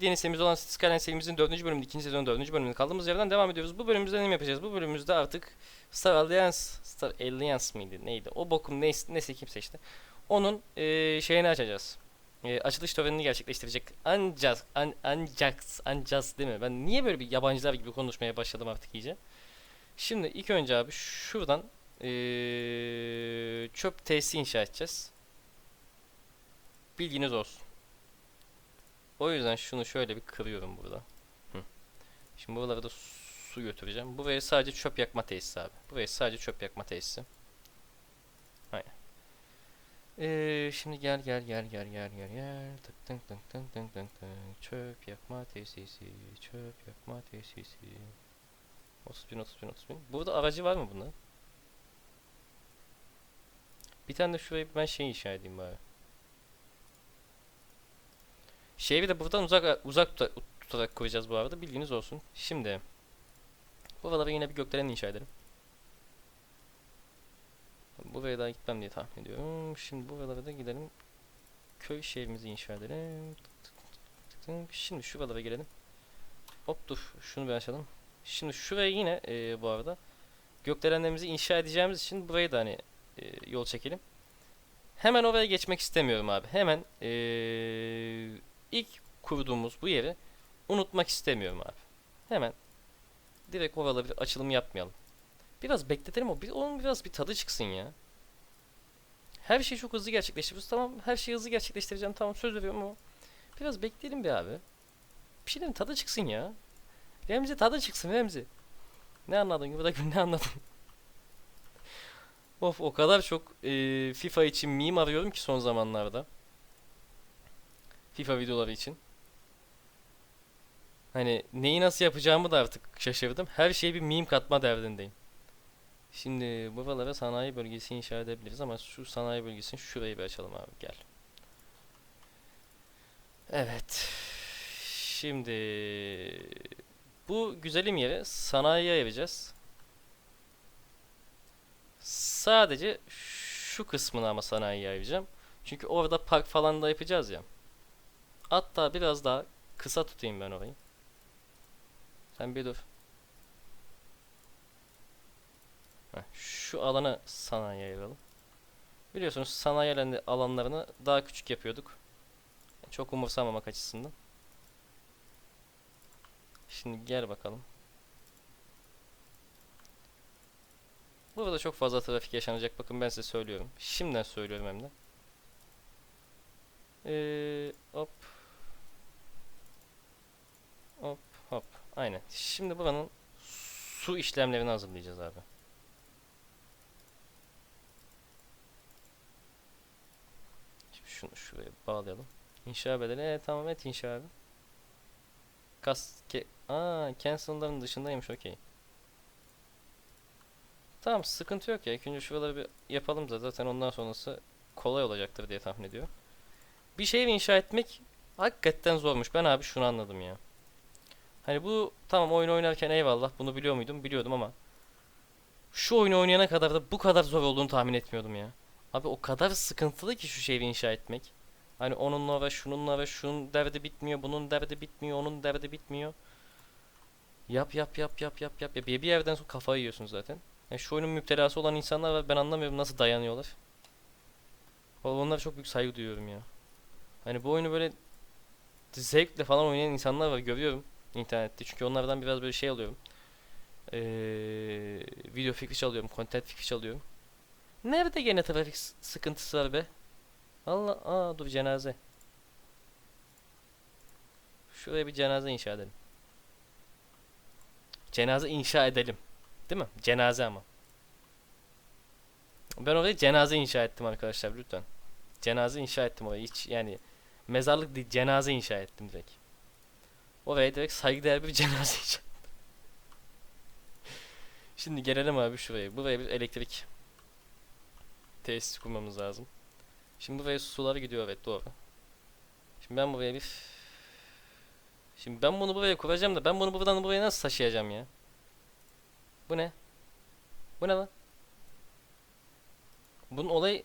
Yeni serimiz olan Skyline serimizin 4. bölümünde, 2. sezonun 4. bölümünde kaldığımız yerden devam ediyoruz. Bu bölümümüzde ne yapacağız? Bu bölümümüzde artık Star Alliance, Star Alliance mıydı? Neydi? O bokum neyse, neyse kimse işte. Onun eee, şeyini açacağız. Eee, açılış törenini gerçekleştirecek. Ancak, an, ancak, ancak değil mi? Ben niye böyle bir yabancılar gibi konuşmaya başladım artık iyice? Şimdi ilk önce abi şuradan eee, çöp tesisi inşa edeceğiz. Bilginiz olsun. O yüzden şunu şöyle bir kırıyorum burada. Hı. Şimdi buralara da su götüreceğim. Buraya sadece çöp yakma tesisi abi. Buraya sadece çöp yakma tesisi. Aynen. Ee, şimdi gel gel gel gel gel gel gel. Tık tık tık tık tık tık tık. Çöp yakma tesisi. Çöp yakma tesisi. 30 bin 30 bin 30 bin. Burada aracı var mı bunun? Bir tane de şuraya ben şey inşa edeyim bari. Şeyi de buradan uzak uzak tuta- tutarak koyacağız bu arada bilginiz olsun. Şimdi buralara yine bir gökdelen inşa edelim. Buraya daha gitmem diye tahmin ediyorum. Şimdi buralara da gidelim. Köy şehrimizi inşa edelim. Şimdi şuralara gelelim. Hop dur şunu bir açalım. Şimdi şuraya yine e, bu arada gökdelenlerimizi inşa edeceğimiz için burayı da hani e, yol çekelim. Hemen oraya geçmek istemiyorum abi. Hemen e, ilk kurduğumuz bu yeri unutmak istemiyorum abi. Hemen direkt oralara bir açılım yapmayalım. Biraz bekletelim o bir onun biraz bir tadı çıksın ya. Her şeyi çok hızlı gerçekleştiriyoruz. Tamam her şeyi hızlı gerçekleştireceğim. Tamam söz veriyorum ama biraz bekleyelim bir abi. Bir şeylerin tadı çıksın ya. Remzi tadı çıksın Remzi. Ne anladın burada gün ne anladın? of o kadar çok e, FIFA için meme arıyorum ki son zamanlarda. FIFA videoları için. Hani neyi nasıl yapacağımı da artık şaşırdım. Her şeye bir meme katma derdindeyim. Şimdi buralara sanayi bölgesi inşa edebiliriz ama şu sanayi bölgesini şurayı bir açalım abi gel. Evet. Şimdi bu güzelim yeri sanayiye ayıracağız. Sadece şu kısmını ama sanayiye ayıracağım. Çünkü orada park falan da yapacağız ya. Hatta biraz daha kısa tutayım ben orayı. Sen bir dur. Heh, şu alanı sanayiye ayıralım. Biliyorsunuz sanayi alanlarını daha küçük yapıyorduk. Çok umursamamak açısından. Şimdi gel bakalım. Burada çok fazla trafik yaşanacak. Bakın ben size söylüyorum. Şimdiden söylüyorum hem de. Ee, hop. Hop. Aynen. Şimdi buranın su işlemlerini hazırlayacağız abi. Şimdi şunu şuraya bağlayalım. İnşa bedeli. Evet tamam et inşa abi. Kas ke Aa, cancel'ların dışındaymış okey. Tamam sıkıntı yok ya. İlk önce şuraları bir yapalım da zaten ondan sonrası kolay olacaktır diye tahmin ediyorum. Bir şey inşa etmek hakikaten zormuş. Ben abi şunu anladım ya. Hani bu tamam oyun oynarken eyvallah bunu biliyor muydum? Biliyordum ama şu oyunu oynayana kadar da bu kadar zor olduğunu tahmin etmiyordum ya. Abi o kadar sıkıntılı ki şu şeyi inşa etmek. Hani onunla ve şununla ve şunun derdi bitmiyor, bunun derdi bitmiyor, onun derdi bitmiyor. Yap yap yap yap yap yap. Ya bir, bir yerden sonra kafayı yiyorsun zaten. Yani şu oyunun müptelası olan insanlar var. Ben anlamıyorum nasıl dayanıyorlar. Vallahi onlara çok büyük saygı duyuyorum ya. Hani bu oyunu böyle zevkle falan oynayan insanlar var görüyorum internette. Çünkü onlardan biraz böyle şey alıyorum. Ee, video fikri çalıyorum, content fikri çalıyorum. Nerede gene trafik sıkıntısı var be? Allah, aa dur cenaze. Şuraya bir cenaze inşa edelim. Cenaze inşa edelim. Değil mi? Cenaze ama. Ben oraya cenaze inşa ettim arkadaşlar lütfen. Cenaze inşa ettim oraya. Hiç yani mezarlık değil cenaze inşa ettim direkt. Oraya direkt saygıdeğer bir cenaze ettim. Şimdi gelelim abi şuraya. Buraya bir elektrik tesis kurmamız lazım. Şimdi buraya sular gidiyor evet doğru. Şimdi ben buraya bir Şimdi ben bunu buraya kuracağım da ben bunu buradan buraya nasıl taşıyacağım ya? Bu ne? Bu ne lan? Bunun olayı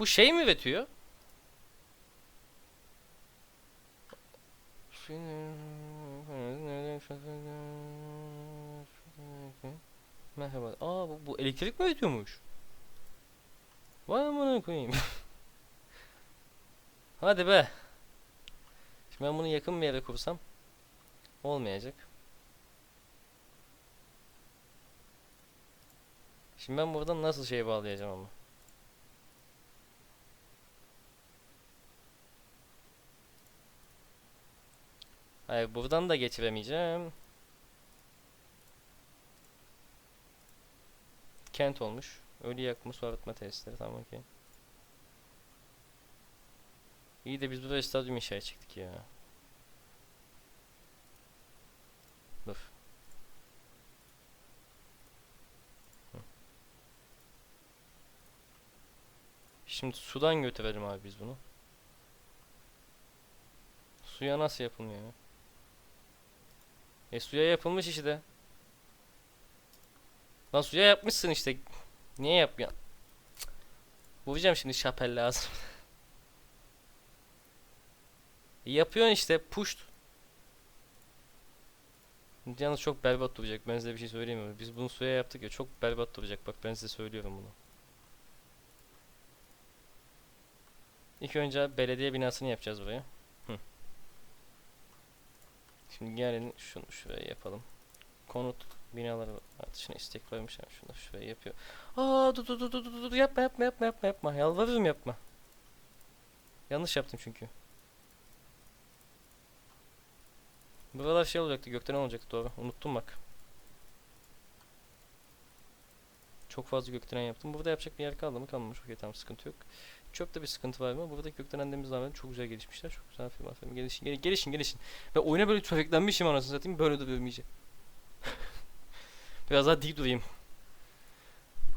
Bu şey mi üretiyor? Merhaba. Aa bu, bu elektrik mi üretiyormuş? Vay amına koyayım. Hadi be. Şimdi ben bunu yakın bir yere kursam olmayacak. Şimdi ben buradan nasıl şey bağlayacağım ama? Hayır buradan da geçiremeyeceğim. Kent olmuş. Ölü yakma su arıtma tesisleri tamam okey. İyi de biz buraya stadyum inşa edecektik ya. Dur. Şimdi sudan götürelim abi biz bunu. Suya nasıl yapılmıyor ya? E suya yapılmış işte. Lan suya yapmışsın işte. Niye yapmıyorsun? Cık. Vuracağım şimdi şapel lazım. E, Yapıyorsun işte push. Yalnız çok berbat duracak. Ben size bir şey söyleyeyim mi? Biz bunu suya yaptık ya çok berbat duracak. Bak ben size söylüyorum bunu. İlk önce belediye binasını yapacağız buraya. Şimdi gelin şunu şuraya yapalım. Konut binaları artışına istek koymuşlar. Şunu şuraya yapıyor. Aa dur dur dur dur dur yapma yapma yapma yapma yapma. Yalvarırım yapma. Yanlış yaptım çünkü. Buralar şey olacaktı, gökdelen olacaktı doğru. Unuttum bak. Çok fazla gökdelen yaptım. Burada yapacak bir yer kaldı mı? Kalmamış. Okey tamam sıkıntı yok. Çöpte bir sıkıntı var mı? Buradaki gökdelenlerimiz var. Çok güzel gelişmişler. Çok güzel aferin aferin. Gelişin, gel- gelişin, gelişin. Ve oyuna böyle tüfeklenmişim anasını satayım. Böyle duruyorum iyice. Biraz daha dik durayım.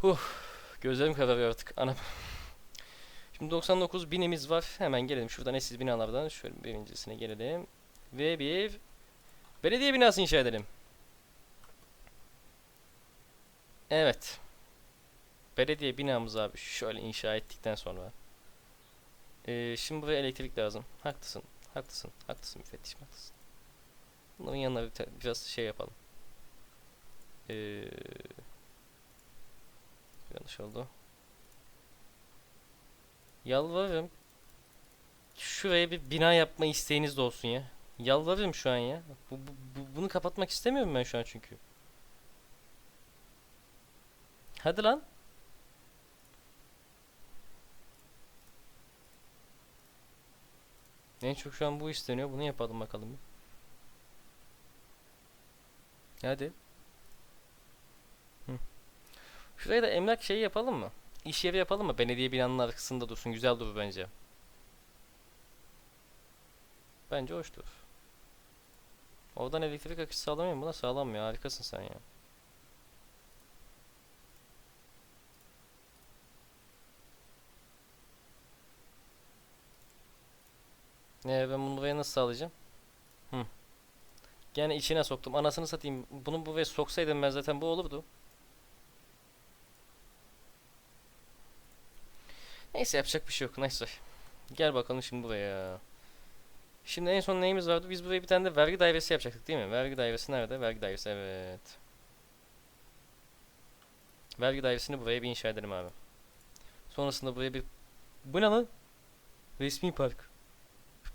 Huh. Gözlerim kararıyor artık. Anam. Şimdi 99 binimiz var. Hemen gelelim. Şuradan eski binalardan. Şöyle birincisine gelelim. Ve bir belediye binası inşa edelim. Evet. Belediye binamızı abi şöyle inşa ettikten sonra. Ee, şimdi buraya elektrik lazım. Haklısın. Haklısın. Haklısın müfettişim haklısın. Bunların yanına bir biraz şey yapalım. Ee, yanlış oldu. Yalvarırım. Şuraya bir bina yapma isteğiniz de olsun ya. Yalvarırım şu an ya. Bu, bu- bu- bunu kapatmak istemiyorum ben şu an çünkü. Hadi lan. En çok şu an bu isteniyor. Bunu yapalım bakalım. Hadi. Hı. Şuraya da emlak şeyi yapalım mı? İş yeri yapalım mı? Belediye binanın arkasında dursun. Güzel durur bence. Bence hoştur. Oradan elektrik akışı sağlamıyor mu? Buna sağlanmıyor. Harikasın sen ya. Ee, ben bunu buraya nasıl sağlayacağım? Hı. Gene içine soktum. Anasını satayım. Bunu buraya soksaydım ben zaten bu olurdu. Neyse yapacak bir şey yok. Neyse. Gel bakalım şimdi buraya. Şimdi en son neyimiz vardı? Biz buraya bir tane de vergi dairesi yapacaktık değil mi? Vergi dairesi nerede? Vergi dairesi evet. Vergi dairesini buraya bir inşa edelim abi. Sonrasında buraya bir... Bu ne lan? Resmi park.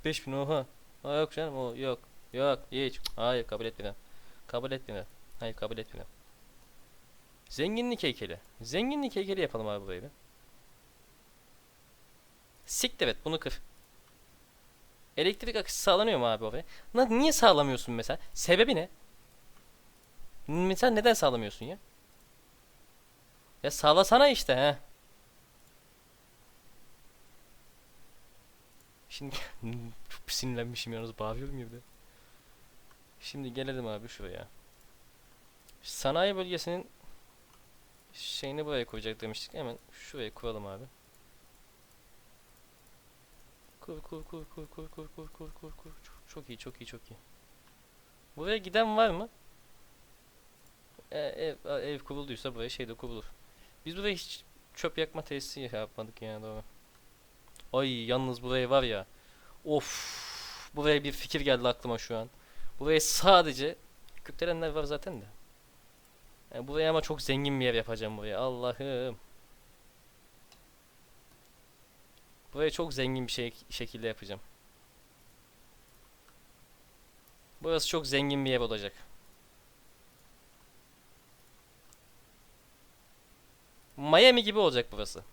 45 bin oha. Aa, yok canım o yok. Yok hiç. Hayır kabul etmiyorum. Kabul etmiyorum. Hayır kabul etmiyorum. Zenginlik heykeli. Zenginlik heykeli yapalım abi buraya bir. Siktir et bunu kır. Elektrik akışı sağlanıyor mu abi oraya? Lan niye sağlamıyorsun mesela? Sebebi ne? Mesela neden sağlamıyorsun ya? Ya sağlasana işte he. Şimdi çok sinirlenmişim yalnız bağırıyorum ya bir de. Şimdi gelelim abi şuraya. Sanayi bölgesinin şeyini buraya koyacak demiştik. Hemen şuraya kuralım abi. Kur kur kur kur kur kur kur kur kur kur. Çok, çok iyi çok iyi çok iyi. Buraya giden var mı? E, ev, ev kurulduysa buraya şey de kurulur. Biz buraya hiç çöp yakma tesisi yapmadık yani doğru. Ay yalnız buraya var ya. Of. Buraya bir fikir geldi aklıma şu an. Buraya sadece Gökdelenler var zaten de. Yani buraya ama çok zengin bir yer yapacağım buraya. Allah'ım. Buraya çok zengin bir şey şekilde yapacağım. Burası çok zengin bir yer olacak. Miami gibi olacak burası.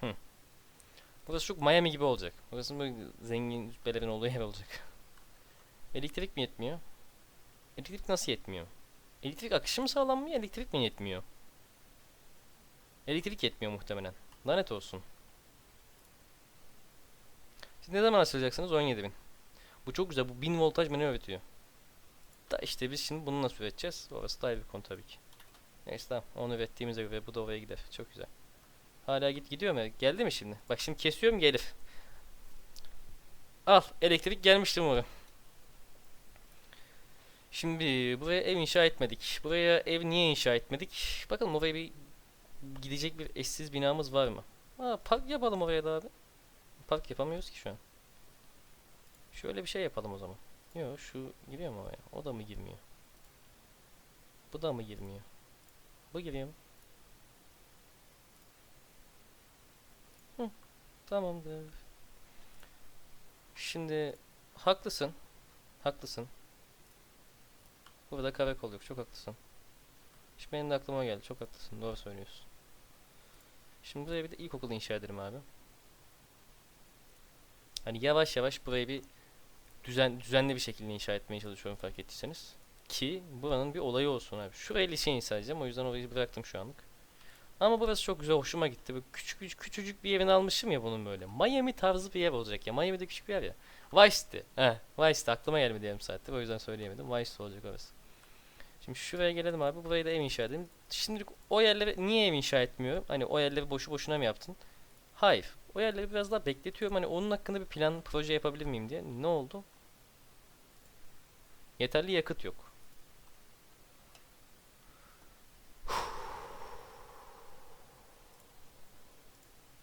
Hı. Burası çok Miami gibi olacak. Burası böyle zengin züppelerin olduğu yer olacak. Elektrik mi yetmiyor? Elektrik nasıl yetmiyor? Elektrik akışı mı sağlanmıyor, elektrik mi yetmiyor? Elektrik yetmiyor muhtemelen. Lanet olsun. Siz ne zaman açılacaksınız? 17.000. Bu çok güzel. Bu 1000 voltaj beni öğretiyor. Da işte biz şimdi bunu nasıl üreteceğiz? Orası da ayrı bir konu tabii ki. Neyse tamam. Onu ürettiğimize göre bu da oraya gider. Çok güzel. Hala git gidiyor mu? Geldi mi şimdi? Bak şimdi kesiyorum gelir. Al. Elektrik gelmiştir umarım. Şimdi buraya ev inşa etmedik. Buraya ev niye inşa etmedik? Bakalım oraya bir gidecek bir eşsiz binamız var mı? Aa, park yapalım oraya da abi. Park yapamıyoruz ki şu an. Şöyle bir şey yapalım o zaman. Yok şu giriyor mu oraya? O da mı girmiyor? Bu da mı girmiyor? Bu giriyor mu? Hı, tamamdır. Şimdi haklısın. Haklısın. Burada karakol yok. Çok haklısın. Şimdi benim de aklıma geldi. Çok haklısın. Doğru söylüyorsun. Şimdi buraya bir de ilkokul inşa edelim abi. Hani yavaş yavaş burayı bir düzen düzenli bir şekilde inşa etmeye çalışıyorum fark ettiyseniz. Ki buranın bir olayı olsun abi. Şuraya lise inşa edeceğim. O yüzden orayı bıraktım şu anlık. Ama burası çok güzel. Hoşuma gitti. Böyle küçük küçük küçücük bir evini almışım ya bunun böyle. Miami tarzı bir ev olacak ya. Miami'de küçük bir yer ya. Vice City. He, Vice. Aklıma gelmedi yarım saattir. O yüzden söyleyemedim. Vice olacak orası. Şimdi şuraya gelelim abi. Burayı da ev inşa edelim. Şimdilik o yerleri niye ev inşa etmiyorum? Hani o yerleri boşu boşuna mı yaptın? Hayır. O yerleri biraz daha bekletiyorum. Hani onun hakkında bir plan, proje yapabilir miyim diye. Ne oldu? Yeterli yakıt yok.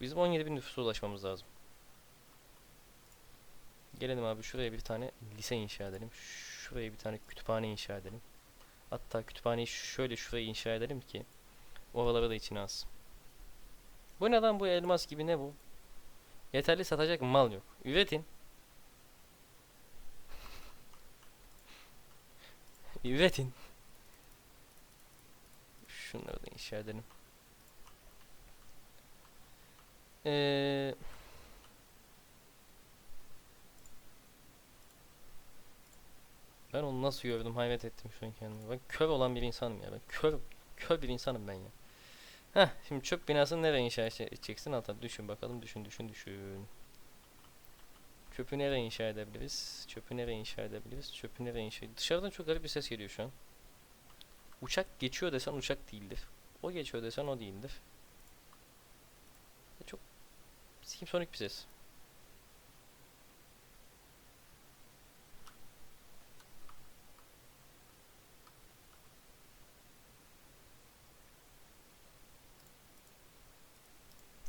Bizim 17 bin nüfusa ulaşmamız lazım. Gelelim abi şuraya bir tane lise inşa edelim. Şuraya bir tane kütüphane inşa edelim. Hatta kütüphaneyi şöyle şuraya inşa edelim ki oraları da içine alsın. Bu ne lan bu elmas gibi ne bu? Yeterli satacak mal yok. Üretin. Üretin. Şunları da inşa edelim. Eee... Ben onu nasıl gördüm hayret ettim şu an kendime. Ben kör olan bir insanım ya. Ben kör, kör bir insanım ben ya. Heh şimdi çöp binasını nereye inşa edeceksin? Alta düşün bakalım düşün düşün düşün. Çöpü nereye inşa edebiliriz? Çöpü nereye inşa edebiliriz? Çöpü nereye inşa Dışarıdan çok garip bir ses geliyor şu an. Uçak geçiyor desen uçak değildir. O geçiyor desen o değildir. Çok sikim sonik bir ses.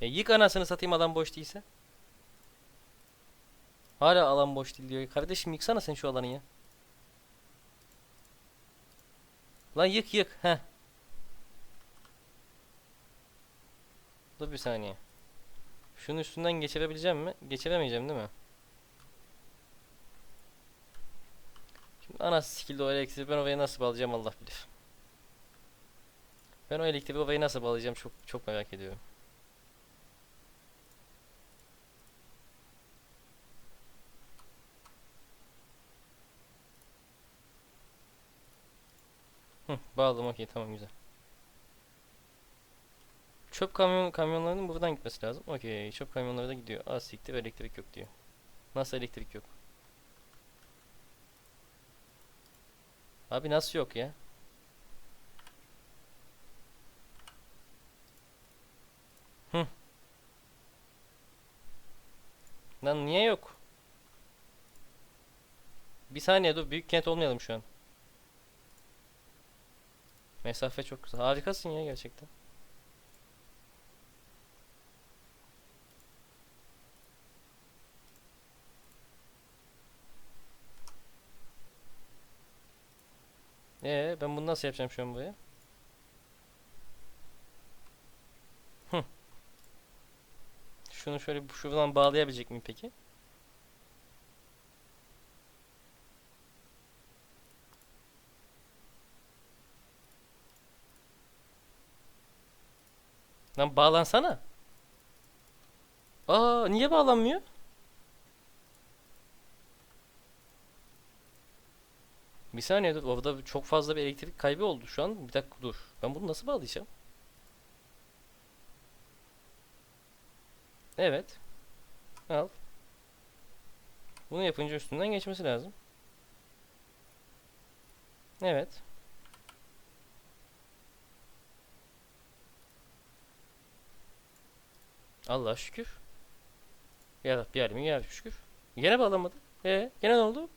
Ya yık anasını satayım adam boş değilse. Hala alan boş değil diyor. Kardeşim yıksana sen şu alanı ya. Lan yık yık. Heh. Dur bir saniye. Şunun üstünden geçirebileceğim mi? Geçiremeyeceğim değil mi? Şimdi anası sikildi o elektriği ben oraya nasıl bağlayacağım Allah bilir. Ben o elektriği oraya nasıl bağlayacağım çok çok merak ediyorum. Hı, bağladım okey tamam güzel. Çöp kamyon kamyonlarının buradan gitmesi lazım. Okey çöp kamyonları da gidiyor. Az siktir elektrik yok diyor. Nasıl elektrik yok? Abi nasıl yok ya? Hı. Lan niye yok? Bir saniye dur büyük kent olmayalım şu an. Mesafe çok güzel. Harikasın ya gerçekten. Ee, ben bunu nasıl yapacağım şu an buraya? Şunu şöyle şuradan bağlayabilecek miyim peki? Lan bağlansana. Aa niye bağlanmıyor? Bir saniye dur. Orada çok fazla bir elektrik kaybı oldu şu an. Bir dakika dur. Ben bunu nasıl bağlayacağım? Evet. Al. Bunu yapınca üstünden geçmesi lazım. Evet. Allah şükür. Ya Rabbi alemin ya şükür. Gene bağlamadı. E gene ne oldu?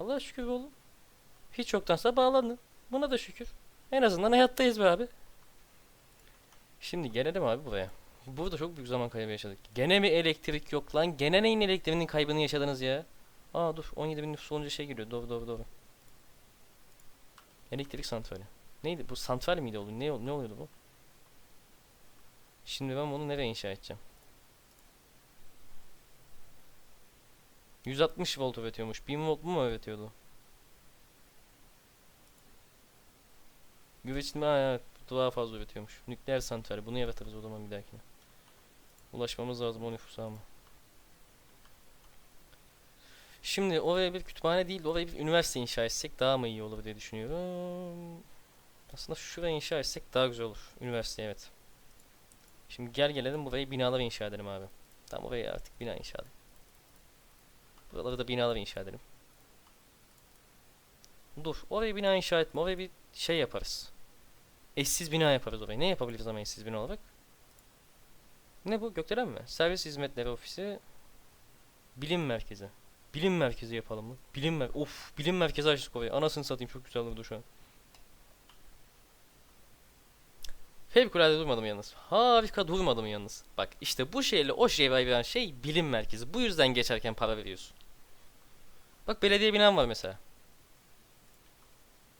Allah şükür oğlum. Hiç yoktansa bağlandın. Buna da şükür. En azından hayattayız be abi. Şimdi gelelim abi buraya. Burada çok büyük zaman kaybı yaşadık. Gene mi elektrik yok lan? Gene neyin elektriğinin kaybını yaşadınız ya? Aa dur 17 bin nüfus olunca şey giriyor. Doğru doğru doğru. Elektrik santrali. Neydi bu santral miydi oluyor? Ne, ne oluyordu bu? Şimdi ben bunu nereye inşa edeceğim? 160 volt üretiyormuş. 1000 volt mu üretiyordu? Güveçli evet bu daha fazla üretiyormuş. Nükleer santrali bunu yaratırız o zaman bir dahakine. Ulaşmamız lazım o nüfusa ama. Şimdi oraya bir kütüphane değil de oraya bir üniversite inşa etsek daha mı iyi olur diye düşünüyorum. Aslında şuraya inşa etsek daha güzel olur. Üniversite evet. Şimdi gel gelelim burayı binalar inşa edelim abi. Tamam oraya artık bina inşa edelim. Buraları da binalar inşa edelim. Dur oraya bina inşa etme. Oraya bir şey yaparız. Eşsiz bina yaparız oraya. Ne yapabiliriz ama eşsiz bina olarak? Ne bu? Gökdelen mi? Servis hizmetleri ofisi. Bilim merkezi. Bilim merkezi yapalım mı? Bilim mer Of, bilim merkezi açtık oraya. Anasını satayım çok güzel oldu şu an. Fevkalade durmadım yalnız. Harika durmadım yalnız. Bak işte bu şeyle o şeye veren şey bilim merkezi. Bu yüzden geçerken para veriyorsun. Bak belediye binam var mesela.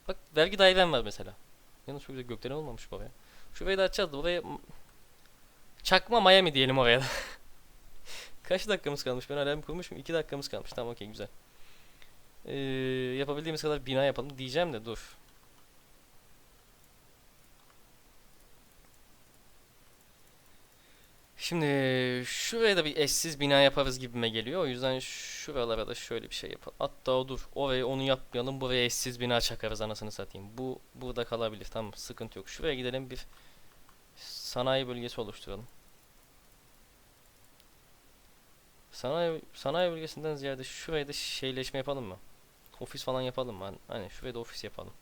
Bak vergi dairem var mesela. Yalnız çok güzel gökdelen olmamış bu oraya. Şurayı da açacağız da oraya... Çakma Miami diyelim oraya da. Kaç dakikamız kalmış? Ben alarm kurmuşum. 2 dakikamız kalmış. Tamam okey güzel. Ee, yapabildiğimiz kadar bina yapalım diyeceğim de dur. Şimdi şuraya da bir eşsiz bina yaparız gibime geliyor. O yüzden şuralara da şöyle bir şey yapalım. Hatta dur. Oraya onu yapmayalım. Buraya eşsiz bina çakarız anasını satayım. Bu burada kalabilir. Tamam sıkıntı yok. Şuraya gidelim bir sanayi bölgesi oluşturalım. Sanayi sanayi bölgesinden ziyade şuraya da şeyleşme yapalım mı? Ofis falan yapalım mı? Hani, hani şuraya da ofis yapalım.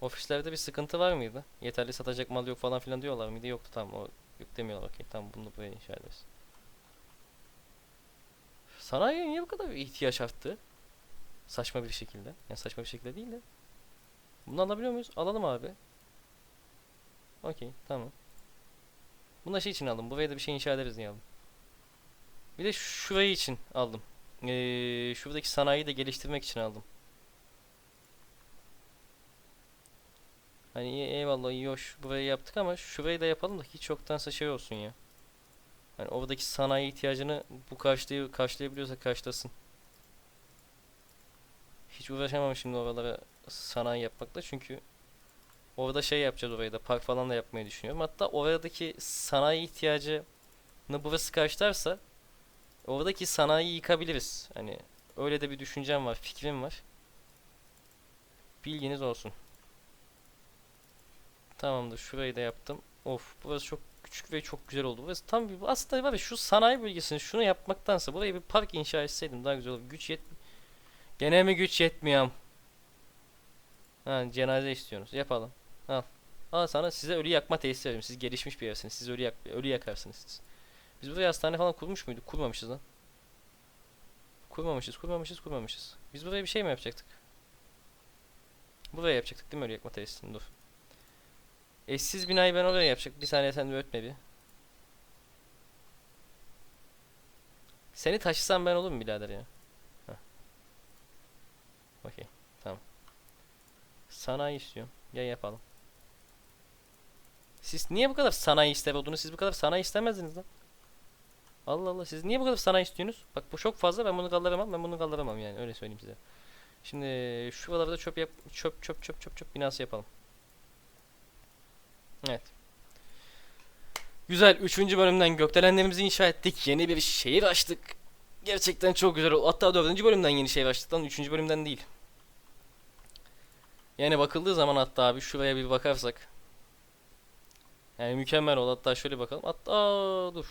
Ofislerde bir sıkıntı var mıydı? Yeterli satacak mal yok falan filan diyorlar mıydı? Yoktu tamam o yok demiyorlar okey tamam bunu buraya inşa ederiz. Sanayiye niye bu kadar bir ihtiyaç arttı? Saçma bir şekilde. Yani saçma bir şekilde değil de. Bunu alabiliyor muyuz? Alalım abi. Okey tamam. Bunu da şey için aldım. Buraya da bir şey inşa ederiz diye aldım. Bir de şurayı için aldım. Ee, şuradaki sanayiyi de geliştirmek için aldım. Hani eyvallah iyi hoş burayı yaptık ama şurayı da yapalım da hiç yoktansa şey olsun ya. Hani oradaki sanayi ihtiyacını bu karşılay karşılayabiliyorsa karşılasın. Hiç uğraşamam şimdi oralara sanayi yapmakla çünkü orada şey yapacağız orayı da park falan da yapmayı düşünüyorum. Hatta oradaki sanayi ihtiyacını burası karşılarsa oradaki sanayiyi yıkabiliriz. Hani öyle de bir düşüncem var, fikrim var. Bilginiz olsun. Tamamdır. Şurayı da yaptım. Of burası çok küçük ve çok güzel oldu. Burası tam bir aslında var ya şu sanayi bölgesini şunu yapmaktansa buraya bir park inşa etseydim daha güzel olur. Güç yet Gene mi güç yetmiyor? Ha cenaze istiyorsunuz. Yapalım. Al. Al sana size ölü yakma tesisi veriyorum. Siz gelişmiş bir yersiniz. Siz ölü yak ölü yakarsınız siz. Biz buraya hastane falan kurmuş muyduk? Kurmamışız lan. Kurmamışız, kurmamışız, kurmamışız. Biz buraya bir şey mi yapacaktık? Buraya yapacaktık değil mi öyle yakma tesisini? Dur. Eşsiz binayı ben oraya yapacak. Bir saniye sen de ötme bir. Seni taşısam ben olur mu birader ya? Okey. Tamam. Sanayi istiyorum. Gel yapalım. Siz niye bu kadar sanayi ister olduğunu siz bu kadar sanayi istemezdiniz lan. Allah Allah siz niye bu kadar sanayi istiyorsunuz? Bak bu çok fazla ben bunu kaldıramam ben bunu kaldıramam yani öyle söyleyeyim size. Şimdi şuralarda çöp yap çöp çöp çöp çöp çöp binası yapalım. Evet. Güzel. Üçüncü bölümden gökdelenlerimizi inşa ettik. Yeni bir şehir açtık. Gerçekten çok güzel oldu. Hatta dördüncü bölümden yeni şehir açtık lan. Üçüncü bölümden değil. Yani bakıldığı zaman hatta abi şuraya bir bakarsak. Yani mükemmel oldu. Hatta şöyle bakalım. Hatta dur.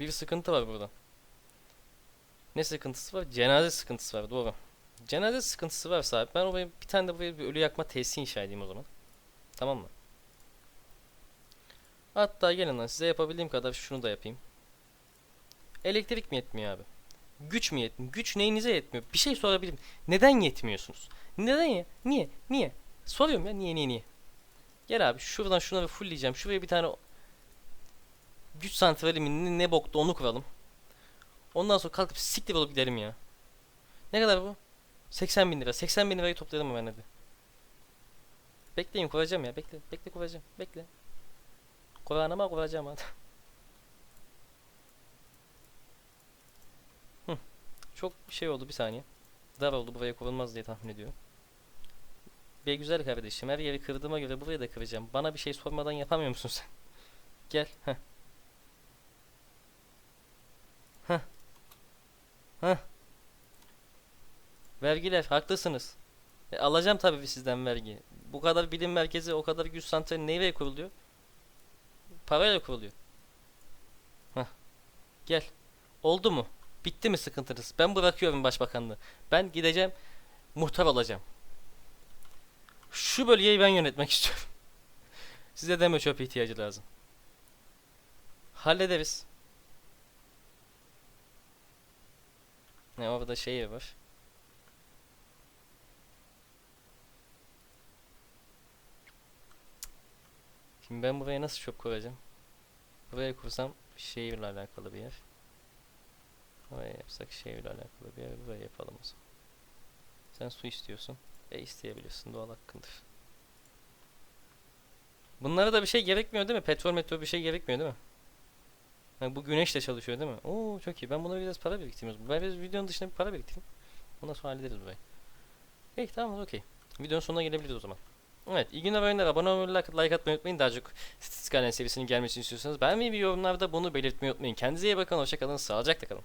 Bir sıkıntı var burada. Ne sıkıntısı var? Cenaze sıkıntısı var. Doğru. Cenaze sıkıntısı varsa abi ben oraya bir tane de buraya bir ölü yakma tesisi inşa edeyim o zaman. Tamam mı? Hatta gelin lan size yapabildiğim kadar şunu da yapayım. Elektrik mi yetmiyor abi? Güç mü yetmiyor? Güç neyinize yetmiyor? Bir şey sorabilirim. Neden yetmiyorsunuz? Neden ya? Niye? Niye? Soruyorum ya niye niye niye? Gel abi şuradan şunları fullleyeceğim. Şuraya bir tane güç santrali mi ne, ne bokta onu kuralım. Ondan sonra kalkıp siktir olup gidelim ya. Ne kadar bu? 80 bin lira. 80 bin lirayı toplayalım mı ben hadi? Bekleyin kuracağım ya. Bekle. Bekle kuracağım. Bekle. Kur'an'ıma kuracağım. Hı. Çok şey oldu bir saniye. Dar oldu buraya kurulmaz diye tahmin ediyorum. Be güzel kardeşim her yeri kırdığıma göre burayı da kıracağım. Bana bir şey sormadan yapamıyor musun sen? Gel. Heh. Heh. Heh. Vergiler haklısınız. E, alacağım tabii sizden vergi. Bu kadar bilim merkezi, o kadar güç santrali neyle kuruluyor? Parayla kuruluyor. Heh. Gel. Oldu mu? Bitti mi sıkıntınız? Ben bırakıyorum başbakanlığı. Ben gideceğim, muhtar olacağım. Şu bölgeyi ben yönetmek istiyorum. Size deme çöp ihtiyacı lazım. Hallederiz. Ne orada şey var. Şimdi ben buraya nasıl çöp koyacağım? Buraya kursam şehirle alakalı bir yer. Buraya yapsak şehirle alakalı bir yer. Buraya yapalım o zaman. Sen su istiyorsun. E isteyebiliyorsun. Doğal hakkındır. Bunlara da bir şey gerekmiyor değil mi? Petrol metro bir şey gerekmiyor değil mi? Ha, bu güneşle çalışıyor değil mi? Oo çok iyi. Ben buna biraz para biriktireyim. Ben biraz videonun dışında bir para biriktireyim. Ondan sonra hallederiz burayı. İyi tamam okey. Videonun sonuna gelebiliriz o zaman. Evet, iyi günler oyunlar. Abone olmayı, like, atmayı unutmayın. Daha çok Statistik Alem serisinin gelmesini istiyorsanız beğenmeyi ve yorumlarda bunu belirtmeyi unutmayın. Kendinize iyi bakın, hoşçakalın, sağlıcakla kalın.